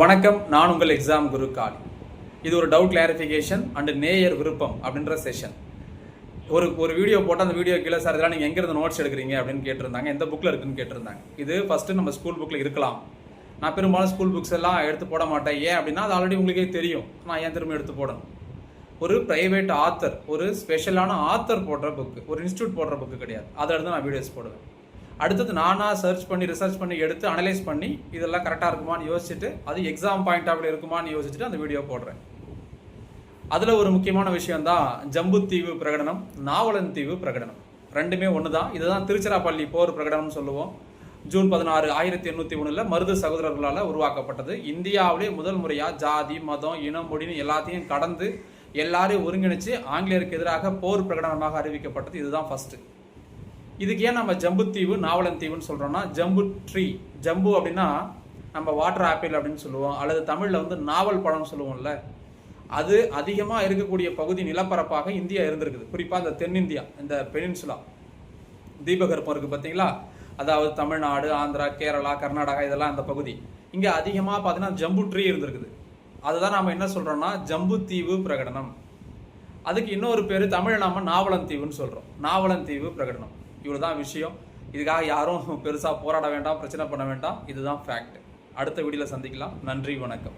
வணக்கம் நான் உங்கள் எக்ஸாம் குரு காலி இது ஒரு டவுட் கிளாரிஃபிகேஷன் அண்டு நேயர் விருப்பம் அப்படின்ற செஷன் ஒரு ஒரு வீடியோ போட்டால் அந்த வீடியோ கீழே சார் இதெல்லாம் நீங்கள் எங்கேருந்து நோட்ஸ் எடுக்கிறீங்க அப்படின்னு கேட்டிருந்தாங்க. எந்த புக்கில் இருக்குன்னு கேட்டிருந்தாங்க. இது ஃபஸ்ட்டு நம்ம ஸ்கூல் புக்கில் இருக்கலாம். நான் பெரும்பாலும் ஸ்கூல் புக்ஸ் எல்லாம் எடுத்து போட மாட்டேன். ஏன் அப்படின்னா அது ஆல்ரெடி உங்களுக்கே தெரியும். நான் ஏன் திரும்ப எடுத்து போடணும்? ஒரு பிரைவேட் ஆத்தர் ஒரு ஸ்பெஷலான ஆத்தர் போடுற புக்கு ஒரு இன்ஸ்டியூட் போடுற புக்கு கிடையாது. அதை எடுத்து நான் வீடியோஸ் போடுவேன். அடுத்தது நானாக சர்ச் பண்ணி ரிசர்ச் பண்ணி எடுத்து அனலைஸ் பண்ணி இதெல்லாம் கரெக்டாக இருக்குமான்னு யோசிச்சுட்டு அது எக்ஸாம் பாயிண்ட் ஆஃப் இருக்குமான்னு யோசிச்சுட்டு அந்த வீடியோ போடுறேன். அதில் ஒரு முக்கியமான விஷயம் தான் ஜம்புத்தீவு பிரகடனம் நாவலன் தீவு பிரகடனம். ரெண்டுமே ஒன்று தான் இதுதான் திருச்சிராப்பள்ளி போர் பிரகடனம்னு சொல்லுவோம். ஜூன் பதினாறு ஆயிரத்தி எண்ணூற்றி ஒன்றில் மருது சகோதரர்களால் உருவாக்கப்பட்டது. இந்தியாவிலே முதல் முறையாக ஜாதி மதம் இனம் மொழின்னு எல்லாத்தையும் கடந்து எல்லாரையும் ஒருங்கிணைச்சு ஆங்கிலேயருக்கு எதிராக போர் பிரகடனமாக அறிவிக்கப்பட்டது. இதுதான் ஃபஸ்ட்டு இதுக்கு ஏன் நம்ம ஜம்புத்தீவு நாவலன் தீவுன்னு சொல்றோம்னா ஜம்பு ட்ரீ ஜம்பு அப்படின்னா நம்ம வாட்டர் ஆப்பிள் அப்படின்னு சொல்லுவோம். அல்லது தமிழில் வந்து நாவல் பழம்னு சொல்லுவோம்ல. அது அதிகமாக இருக்கக்கூடிய பகுதி நிலப்பரப்பாக இந்தியா இருந்திருக்குது. குறிப்பாக இந்த தென்னிந்தியா இந்த பெனின்சுலா. தீபகற்பம் இருக்குது பார்த்தீங்களா? அதாவது தமிழ்நாடு ஆந்திரா கேரளா கர்நாடகா இதெல்லாம் அந்த பகுதி. இங்கே அதிகமாக பார்த்தீங்கன்னா ஜம்பு ட்ரீ இருந்திருக்குது. அதுதான் நாம் என்ன சொல்கிறோன்னா ஜம்பு தீவு பிரகடனம். அதுக்கு இன்னொரு பேர் தமிழ் நாம நாவலன் தீவுன்னு நாவலந்தீவு நாவலன் இவ்வளோ தான் விஷயம். இதுக்காக யாரும் பெருசாக போராட வேண்டாம் பிரச்சனை பண்ண வேண்டாம். இதுதான் ஃபேக்ட் அடுத்த வீடியோவில் சந்திக்கலாம். நன்றி வணக்கம்.